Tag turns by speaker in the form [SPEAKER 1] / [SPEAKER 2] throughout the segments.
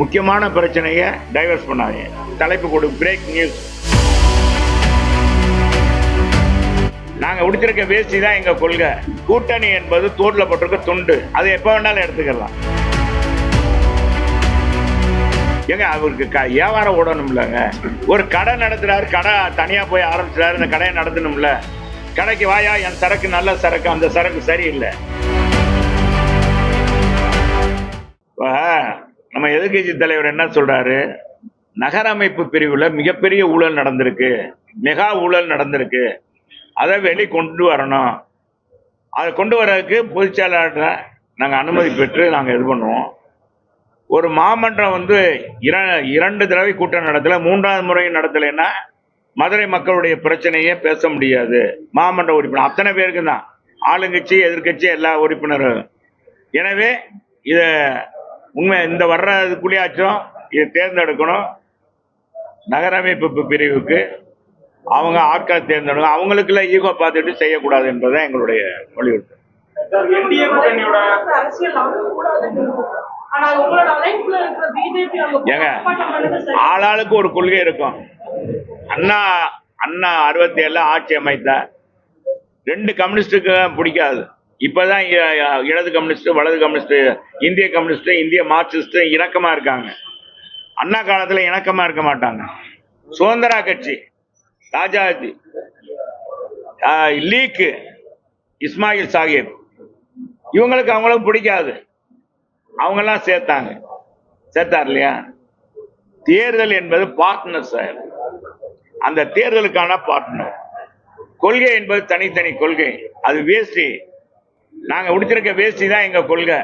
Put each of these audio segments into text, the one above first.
[SPEAKER 1] முக்கியமான பிரச்சனையை டைவர்ஸ் பண்ணாதீங்க. தலைப்பு கொடு. பிரேக் நியூஸ் நாங்கள் உடுத்திருக்க வேஷ்டி தான் எங்கள் கொள்கை. கூட்டணி என்பது தோட்டில் போட்டிருக்க துண்டு. அதை எப்போ வேணாலும் எடுத்துக்கலாம். ஏங்க அவருக்கு க வியாபாரம் ஓடணும்லங்க. ஒரு கடை நடத்துறாரு கடை தனியாக போய் ஆரம்பிச்சுறாரு இந்த கடையை நடத்தணும்ல. கடைக்கு வாயா என் சரக்கு நல்ல சரக்கு அந்த சரக்கு சரியில்லை. நம்ம எதிர்கட்சி தலைவர் என்ன சொல்றாரு? நகர அமைப்பு பிரிவுல மிகப்பெரிய ஊழல் நடந்திருக்கு. மெகா ஊழல் நடந்திருக்கு. அதை வெளி கொண்டு வரணும். அதை கொண்டு வர்றதுக்கு பொதுச் நாங்கள் அனுமதி பெற்று நாங்கள் இது பண்ணுவோம். ஒரு மாமன்றம் வந்து இர இரண்டு தடவை கூட்டம் நடத்தலை மூன்றாவது முறை நடத்தலைன்னா மதுரை மக்களுடைய பிரச்சனையே பேச முடியாது. மாமன்ற உறுப்பினர் அத்தனை பேருக்கு தான் ஆளுங்கட்சி எதிர்க்கட்சி எல்லா உறுப்பினரும் எனவே இதை உண்மை இந்த வர்றதுக்குள்ளேயாச்சும் இதை தேர்ந்தெடுக்கணும். நகர அமைப்பு பிரிவுக்கு அவங்க ஆட்களை தேர்ந்தெடுக்கணும் அவங்களுக்குள்ள ஈகோ பார்த்துட்டு செய்யக்கூடாது என்பதுதான் எங்களுடைய வலியுறுத்தல். ஏங்க ஆளாளுக்கு ஒரு கொள்கை இருக்கும். அண்ணா அண்ணா அறுபத்தி ஏழுல ஆட்சி அமைத்தார் ரெண்டு கம்யூனிஸ்டுக்கு பிடிக்காது. இப்பதான் இடது கம்யூனிஸ்ட் வலது கம்யூனிஸ்ட் இந்திய கம்யூனிஸ்ட் இந்திய மார்க்சிஸ்ட் இணக்கமா இருக்காங்க. அண்ணா காலத்துல இணக்கமா இருக்க மாட்டாங்க. சுதந்திரா கட்சி ராஜாஜி லீக்கு இஸ்மாயில் சாஹிப் இவங்களுக்கு அவங்களுக்கு பிடிக்காது. அவங்கெல்லாம் சேர்த்தாங்க. சேர்த்தார் இல்லையா? தேர்தல் என்பது பார்ட்னர் சார் அந்த தேர்தலுக்கான பார்ட்னர் கொள்கை என்பது தனித்தனி கொள்கை. அது வேஷ்டி நாங்க உடுத்திருக்க வேஷ்டி தான் எங்க கொள்கை.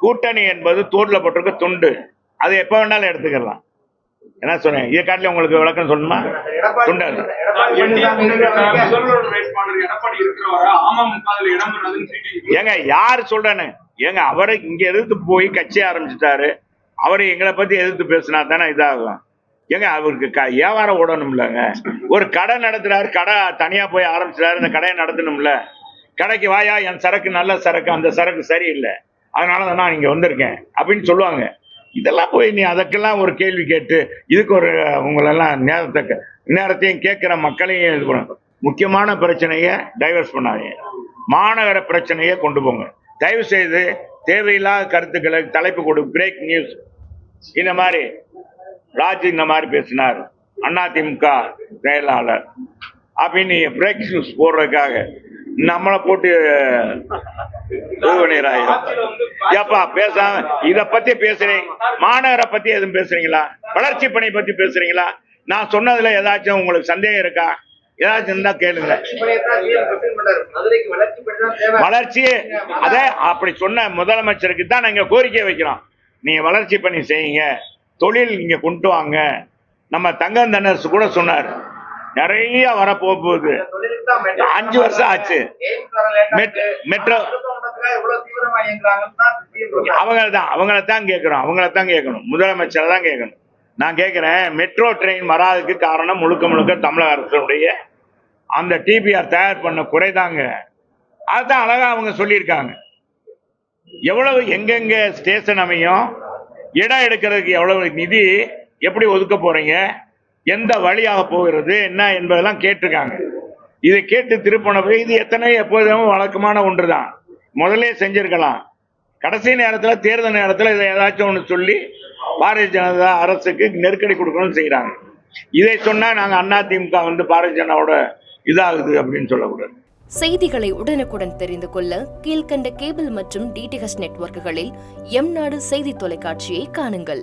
[SPEAKER 1] கூட்டணி என்பது தோல்ல போட்டிருக்க துண்டு. அதை எப்ப வேணாலும் எடுத்துக்கலாம். என்ன சொன்னேன் இதை காட்டில உங்களுக்கு விளக்கம் சொல்லணுமா? துண்டு ஏங்க யார் சொல்றேன்னு? ஏங்க அவரை இங்க எதிர்த்து போய் கட்சி ஆரம்பிச்சுட்டாரு. அவரை எங்களை பத்தி எதிர்த்து பேசினா தானே இதாகும். ஏங்க அவருக்கு க வியாபாரம் ஓடணும்லங்க. ஒரு கடை நடத்துறாரு கடை தனியா போய் ஆரம்பிச்சுட்டாரு இந்த கடையை நடத்தணும்ல. கடைக்கு வாயா என் சரக்கு நல்ல சரக்கு அந்த சரக்கு சரியில்லை. அதனால தான் நான் இங்கே வந்திருக்கேன். அப்படின்னு சொல்லுவாங்க. இதெல்லாம் போய் நீ அதற்கெல்லாம் ஒரு கேள்வி கேட்டு இதுக்கு ஒரு உங்களெல்லாம் நேரத்தை நேரத்தையும் கேட்குற மக்களையும் இது பண்ண. முக்கியமான பிரச்சனையை டைவர்ஸ் பண்ணாதீங்க. மாநகர பிரச்சனையை கொண்டு போங்க. தயவு செய்து தேவையில்லாத கருத்துக்களை தலைப்பு கொடு பிரேக் நியூஸ் இந்த மாதிரி ராஜ் இந்த மாதிரி பேசினார். அதிமுக செயலாளர். அப்படின்னு பிரேக் நியூஸ் போடுறதுக்காக நம்மளை போட்டு தூவனீராயிரம் ஏப்பா பேசாம இத பத்தி பேசுறீங்க மாணவரை பத்தி எதுவும் பேசுறீங்களா? வளர்ச்சி பணி பத்தி பேசுறீங்களா? நான் சொன்னதுல ஏதாச்சும் உங்களுக்கு சந்தேகம் இருக்கா? ஏதாச்சும் இருந்தா கேளுங்க.
[SPEAKER 2] வளர்ச்சி
[SPEAKER 1] அதே அப்படி சொன்ன முதலமைச்சருக்கு தான் நாங்க கோரிக்கை வைக்கிறோம். நீங்க வளர்ச்சி பண்ணி செய்யுங்க. தொழில் இங்க கொண்டு வாங்க. நம்ம தங்கம் தனரசு கூட சொன்னார். நிறைய வரப்போக போகுது அஞ்சு வருஷம் ஆச்சு.
[SPEAKER 2] வர.
[SPEAKER 1] மெட்ரோ-. அவங்கள தான் அவங்கள தான் கேட்கிறோம் அவங்கள தான் கேட்கணும் முதலமைச்சரை தான் கேட்கணும் நான் கேட்கிறேன் மெட்ரோ ட்ரெயின் வராததுக்கு காரணம் முழுக்க முழுக்க தமிழக அரசுடைய அந்த டிபிஆர் தயார் பண்ண குறைதாங்க அதுதான் அழகா அவங்க சொல்லியிருக்காங்க எவ்வளவு எங்கெங்க ஸ்டேஷன் அமையும் இடம் எடுக்கிறதுக்கு எவ்வளவு நிதி எப்படி ஒதுக்க போறீங்க எந்த வழியாக போகிறது என்ன என்பதெல்லாம் கேட்டிருக்காங்க. இதை கேட்டு திருப்பினது இது எத்தனை எப்போதும் வழக்கமான ஒன்றுதான். முதலே செஞ்சிருக்கலாம். கடைசி நேரத்தில் தேர்தல் நேரத்தில் இதை ஏதாச்சும் ஒன்று சொல்லி பாரதிய ஜனதா அரசுக்கு நெருக்கடி கொடுக்கணும்னு செய்கிறாங்க இதை சொன்னால் நாங்கள் அண்ணா அதிமுக வந்து பாரதிய ஜனதாவோட இதாகுது அப்படின்னு சொல்லக்கூடாது.
[SPEAKER 3] செய்திகளை உடனுக்குடன் தெரிந்து கொள்ள கீழ்க்கண்ட கேபிள் மற்றும் டிடிஹெச் நெட்வொர்க்குகளில் எம் நாடு செய்தி தொலைக்காட்சியை காணுங்கள்.